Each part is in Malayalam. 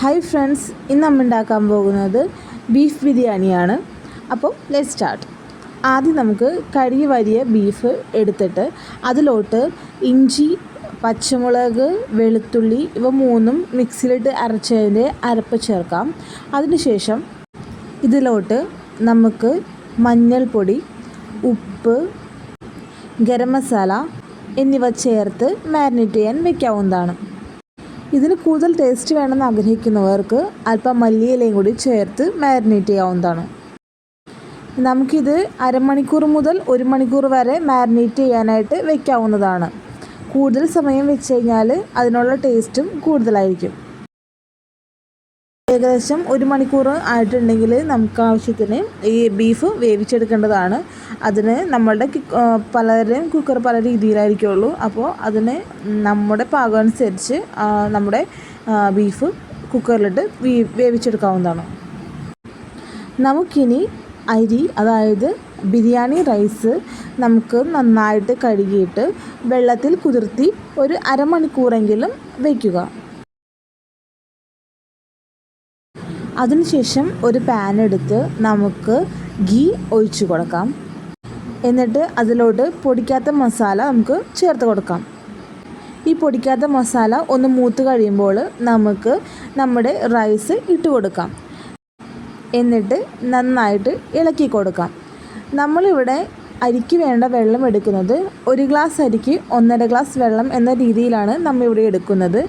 ഹായ് ഫ്രണ്ട്സ് ഇന്ന് നമ്മൾ ഉണ്ടാക്കാൻ പോകുന്നത് ബീഫ് ബിരിയാണിയാണ്. അപ്പോൾ ലെറ്റ് സ്റ്റാർട്ട് ആദ്യം നമുക്ക് കഴുകി വരിയ ബീഫ് എടുത്തിട്ട് അതിലോട്ട് ഇഞ്ചി പച്ചമുളക് വെളുത്തുള്ളി ഇവ മൂന്നും മിക്സിയിലിട്ട് അരച്ചതിന്റെ അരപ്പ് ചേർക്കാം. അതിനുശേഷം ഇതിലോട്ട് നമുക്ക് മഞ്ഞൾപ്പൊടി ഉപ്പ് ഗരം മസാല എന്നിവ ചേർത്ത് മാരിനേറ്റ് ചെയ്യാൻ വെക്കാവുന്നതാണ്. ഇതിന് കൂടുതൽ ടേസ്റ്റ് വേണമെന്ന് ആഗ്രഹിക്കുന്നവർക്ക് അല്പം മല്ലിയിലയും കൂടി ചേർത്ത് മാരിനേറ്റ് ചെയ്യാവുന്നതാണ്. നമുക്കിത് അരമണിക്കൂർ മുതൽ ഒരു മണിക്കൂർ വരെ മാരിനേറ്റ് ചെയ്യാനായിട്ട് വെക്കാവുന്നതാണ്. കൂടുതൽ സമയം വെച്ച് കഴിഞ്ഞാൽ അതിനുള്ള ടേസ്റ്റും കൂടുതലായിരിക്കും. ഏകദേശം ഒരു മണിക്കൂർ ആയിട്ടുണ്ടെങ്കിൽ നമുക്ക് ആവശ്യത്തിന് ഈ ബീഫ് വേവിച്ചെടുക്കേണ്ടതാണ്. അതിന് നമ്മളുടെ പലരുടെയും കുക്കർ പല രീതിയിലായിരിക്കുള്ളൂ. അപ്പോൾ അതിന് നമ്മുടെ പാകം അനുസരിച്ച് നമ്മുടെ ബീഫ് കുക്കറിലിട്ട് വേവിച്ചെടുക്കാവുന്നതാണ്. നമുക്കിനി അരി അതായത് ബിരിയാണി റൈസ് നമുക്ക് നന്നായിട്ട് കഴുകിയിട്ട് വെള്ളത്തിൽ കുതിർത്തി ഒരു അരമണിക്കൂറെങ്കിലും വയ്ക്കുക അതിനുശേഷം ഒരു പാൻ എടുത്ത് നമുക്ക് ഗീ ഒഴിച്ചു കൊടുക്കാം. എന്നിട്ട് അതിലോട്ട് പൊടിക്കാത്ത മസാല നമുക്ക് ചേർത്ത് കൊടുക്കാം. ഈ പൊടിക്കാത്ത മസാല ഒന്ന് മൂത്ത് കഴിയുമ്പോൾ നമുക്ക് നമ്മുടെ റൈസ് ഇട്ട് കൊടുക്കാം. എന്നിട്ട് നന്നായിട്ട് ഇളക്കി കൊടുക്കാം. നമ്മളിവിടെ അരിക്ക് വേണ്ട വെള്ളം എടുക്കുന്നത് ഒരു ഗ്ലാസ് അരിക്ക് ഒന്നര ഗ്ലാസ് വെള്ളം എന്ന രീതിയിലാണ് നമ്മളിവിടെ എടുക്കുന്നത്.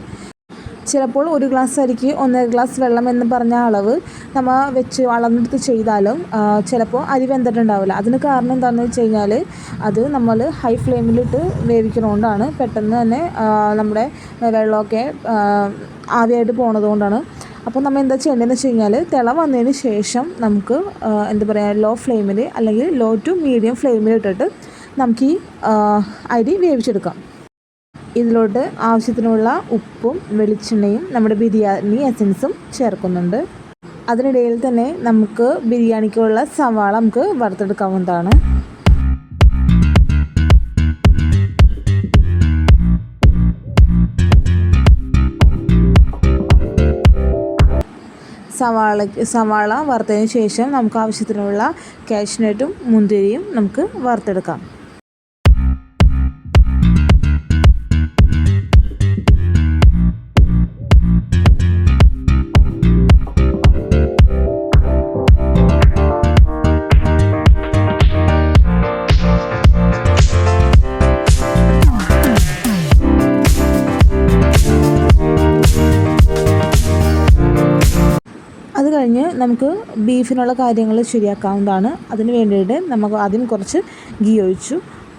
ചിലപ്പോൾ ഒരു ഗ്ലാസ് അരിക്ക് ഒന്നര ഗ്ലാസ് വെള്ളം എന്ന് പറഞ്ഞ അളവ് നമ്മൾ വെച്ച് അളന്നെടുത്ത് ചെയ്താലും ചിലപ്പോൾ അരി വെന്തിട്ടുണ്ടാവില്ല. അതിന് കാരണം എന്താണെന്ന് വെച്ച് കഴിഞ്ഞാൽ അത് നമ്മൾ ഹൈ ഫ്ലെയിമിലിട്ട് വേവിക്കുന്നതുകൊണ്ടാണ് പെട്ടെന്ന് തന്നെ നമ്മുടെ വെള്ളമൊക്കെ ആവിയായിട്ട് പോണത് കൊണ്ടാണ് അപ്പോൾ നമ്മൾ എന്താ ചെയ്യേണ്ടതെന്ന് വെച്ച് കഴിഞ്ഞാൽ തിള വന്നതിന് ശേഷം നമുക്ക് എന്താ പറയുക ലോ ഫ്ലെയിമിൽ അല്ലെങ്കിൽ ലോ ടു മീഡിയം ഫ്ലെയിമിൽ ഇട്ടിട്ട് നമുക്ക് ഈ അരി വേവിച്ചെടുക്കാം. ഇതിലോട്ട് ആവശ്യത്തിനുള്ള ഉപ്പും വെളിച്ചെണ്ണയും നമ്മുടെ ബിരിയാണി എസൻസും ചേർക്കുന്നുണ്ട്. അതിനിടയിൽ തന്നെ നമുക്ക് ബിരിയാണിക്കുള്ള സവാള നമുക്ക് വറുത്തെടുക്കാവുന്നതാണ്. സവാള സവാള വറുത്തതിന് ശേഷം നമുക്ക് ആവശ്യത്തിനുള്ള കാഷ്നട്ടും മുന്തിരിയും നമുക്ക് വറുത്തെടുക്കാം. കഴിഞ്ഞ് നമുക്ക് ബീഫിനുള്ള കാര്യങ്ങൾ ശരിയാക്കാവുന്നതാണ്. അതിന് വേണ്ടിയിട്ട് നമുക്ക് ആദ്യം കുറച്ച് ഗീ ഒഴിച്ചു.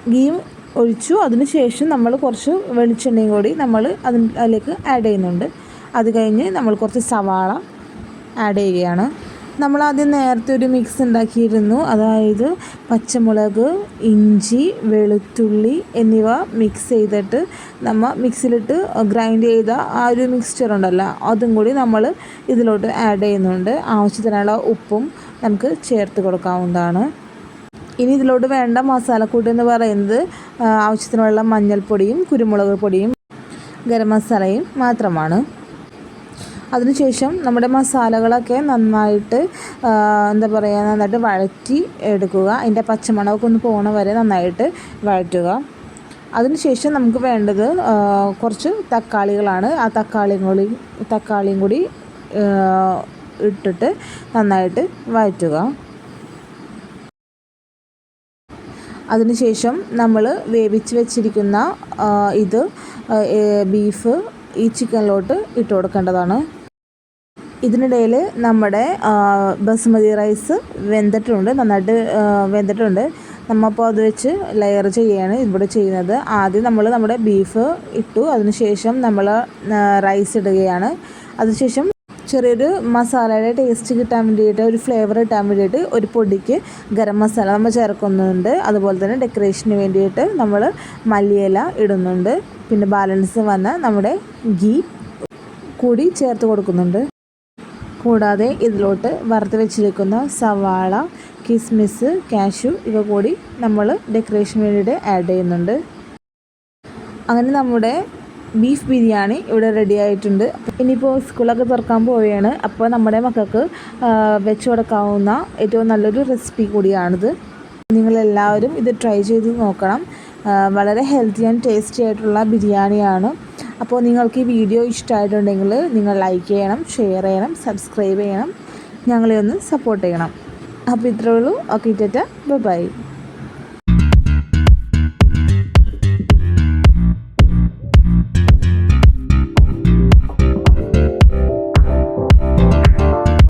ഗീയും ഒഴിച്ചു. അതിന് ശേഷം നമ്മൾ കുറച്ച് വെളിച്ചെണ്ണയും കൂടി നമ്മൾ അതിലേക്ക് ആഡ് ചെയ്യുന്നുണ്ട്. അത് കഴിഞ്ഞ് നമ്മൾ കുറച്ച് സവാള ആഡ് ചെയ്യുകയാണ്. നമ്മൾ ആദ്യം നേരത്തെ ഒരു മിക്സ് ഉണ്ടാക്കിയിരുന്നു. അതായത് പച്ചമുളക് ഇഞ്ചി വെളുത്തുള്ളി എന്നിവ മിക്സ് ചെയ്തിട്ട് നമ്മൾ മിക്സിലിട്ട് ഗ്രൈൻഡ് ചെയ്ത ആ ഒരു മിക്സ്ചർ ഉണ്ടല്ലോ. അതും കൂടി നമ്മൾ ഇതിലോട്ട് ആഡ് ചെയ്യുന്നുണ്ട്. ആവശ്യത്തിനുള്ള ഉപ്പും നമുക്ക് ചേർത്ത് കൊടുക്കാവുന്നതാണ്. ഇനി ഇതിലോട്ട് വേണ്ട മസാലക്കൂട്ട് എന്ന് പറയുന്നത് ആവശ്യത്തിനുള്ള മഞ്ഞൾപ്പൊടിയും കുരുമുളക് പൊടിയും ഗരം മസാലയും മാത്രമാണ്. അതിനുശേഷം നമ്മുടെ മസാലകളൊക്കെ നന്നായിട്ട് എന്താ പറയുക നന്നായിട്ട് വഴറ്റി എടുക്കുക. അതിന്റെ പച്ചമണമൊക്കെ ഒന്ന് പോകണ വരെ നന്നായിട്ട് വഴറ്റുക. അതിനുശേഷം നമുക്ക് വേണ്ടത് കുറച്ച് തക്കാളികളാണ്. ആ തക്കാളിയും കൂടി തക്കാളിയും കൂടി ഇട്ടിട്ട് നന്നായിട്ട് വഴറ്റുക. അതിനുശേഷം നമ്മൾ വേവിച്ച് വെച്ചിരിക്കുന്ന ഇത് ബീഫ് ഈ ചിക്കനിലോട്ട് ഇട്ട് കൊടുക്കേണ്ടതാണ്. ഇതിനിടയിൽ നമ്മുടെ ബസുമതി റൈസ് വെന്തിട്ടുണ്ട് നന്നായിട്ട് വെന്തിട്ടുണ്ട്. നമ്മപ്പോൾ അത് വെച്ച് ലെയർ ചെയ്യുകയാണ് ഇവിടെ ചെയ്യുന്നത്. ആദ്യം നമ്മൾ നമ്മുടെ ബീഫ് ഇട്ടു അതിനുശേഷം നമ്മൾ റൈസ് ഇടുകയാണ്. അതിനുശേഷം ചെറിയൊരു മസാലയുടെ ടേസ്റ്റ് കിട്ടാൻ വേണ്ടിയിട്ട് ഒരു ഫ്ലേവർ കിട്ടാൻ വേണ്ടിയിട്ട് ഒരു പൊടിക്ക് ഗരം മസാല നമ്മൾ ചേർക്കുന്നുണ്ട്. അതുപോലെ തന്നെ ഡെക്കറേഷന് വേണ്ടിയിട്ട് നമ്മൾ മല്ലിയില ഇടുന്നുണ്ട്. പിന്നെ ബാലൻസ് വന്ന നമ്മുടെ ഗീ കൂടി ചേർത്ത് കൊടുക്കുന്നുണ്ട്. കൂടാതെ ഇതിലോട്ട് വറുത്ത് വെച്ചിരിക്കുന്ന സവാള കിസ്മിസ് കാഷ്യൂ ഇവ കൂടി നമ്മൾ ഡെക്കറേഷൻ വേണ്ടിയിട്ട് ആഡ് ചെയ്യുന്നുണ്ട്. അങ്ങനെ നമ്മുടെ ബീഫ് ബിരിയാണി ഇവിടെ റെഡി ആയിട്ടുണ്ട്. ഇനിയിപ്പോൾ സ്കൂളൊക്കെ തുറക്കാൻ പോവുകയാണ്. അപ്പോൾ നമ്മുടെ മക്കൾക്ക് വെച്ച് കൊടുക്കാവുന്ന ഏറ്റവും നല്ലൊരു റെസിപ്പി കൂടിയാണിത്. നിങ്ങളെല്ലാവരും ഇത് ട്രൈ ചെയ്ത് നോക്കണം. വളരെ ഹെൽത്തി ആൻഡ് ടേസ്റ്റി ആയിട്ടുള്ള ബിരിയാണിയാണ്. അപ്പോൾ നിങ്ങൾക്ക് ഈ വീഡിയോ ഇഷ്ടമായിട്ടുണ്ടെങ്കിൽ നിങ്ങൾ ലൈക്ക് ചെയ്യണം ഷെയർ ചെയ്യണം സബ്സ്ക്രൈബ് ചെയ്യണം. ഞങ്ങളെ ഒന്ന് സപ്പോർട്ട് ചെയ്യണം. അപ്പോൾ ഇത്രയേ ഉള്ളൂ. ഓക്കെ ടാറ്റ. ബൈ